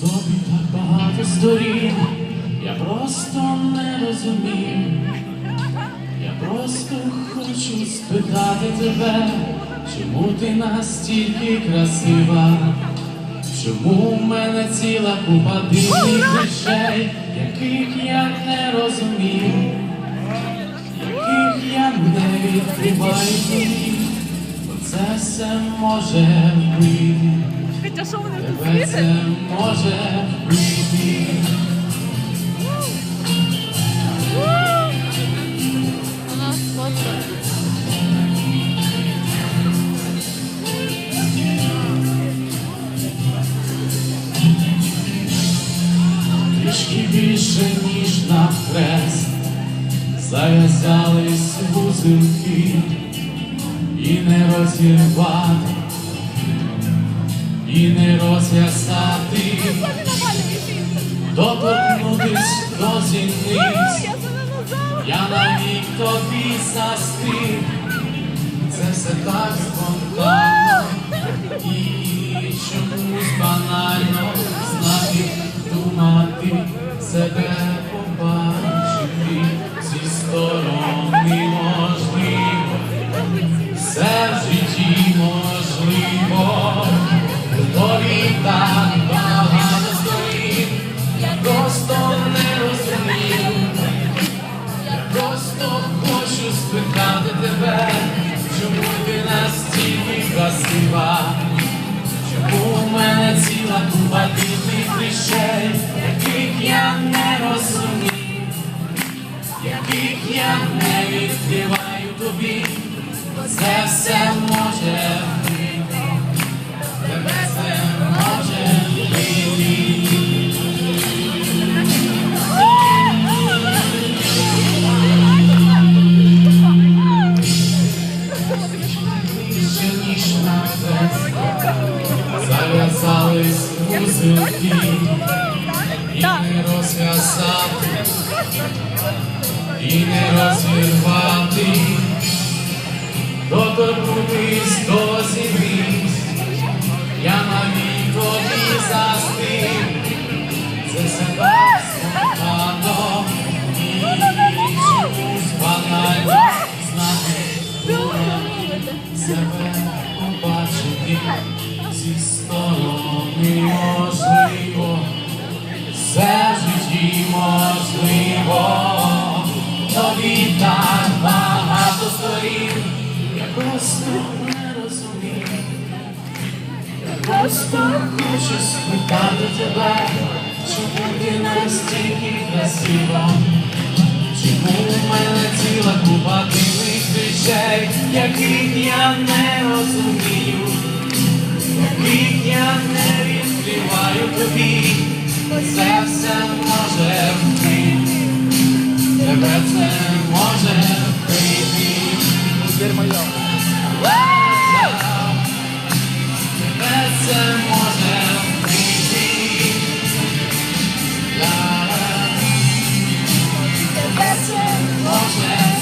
Тобі так багато сторін, я просто не розумів, я просто хочу спитати тебе, чому ти настільки красива, чому в мене ціла купа дивних речей, яких я не розумів це все може тут тебе це може сфоткала. Трішки більше, ніж на хрест, зав'язались вузелки і не розірвати, і не розв'язати, доторкнутись до назвала. я навік тобі застиг, це все так спонтанно так багато я просто не розумію. Просто хочу спитати тебе, чому ти настільки красива, чому у мене ціла купа дивних речей, яких я не розумію, яких я не відкриваю тобі, це все може і не розв'язати, і не розірвати, до землі, Себе побачити зі сторони можливо, все в житті можливо, тобі так багато сторін, я просто не розумію, я просто хочу спитати тебе, чому ти настільки красива. Чому в мене ціла купа дивних речей, яких я не розумію, яких я не відкриваю тобі, це все може вбити, тебе це може вбити. Тебе це може вбити. Тебе може.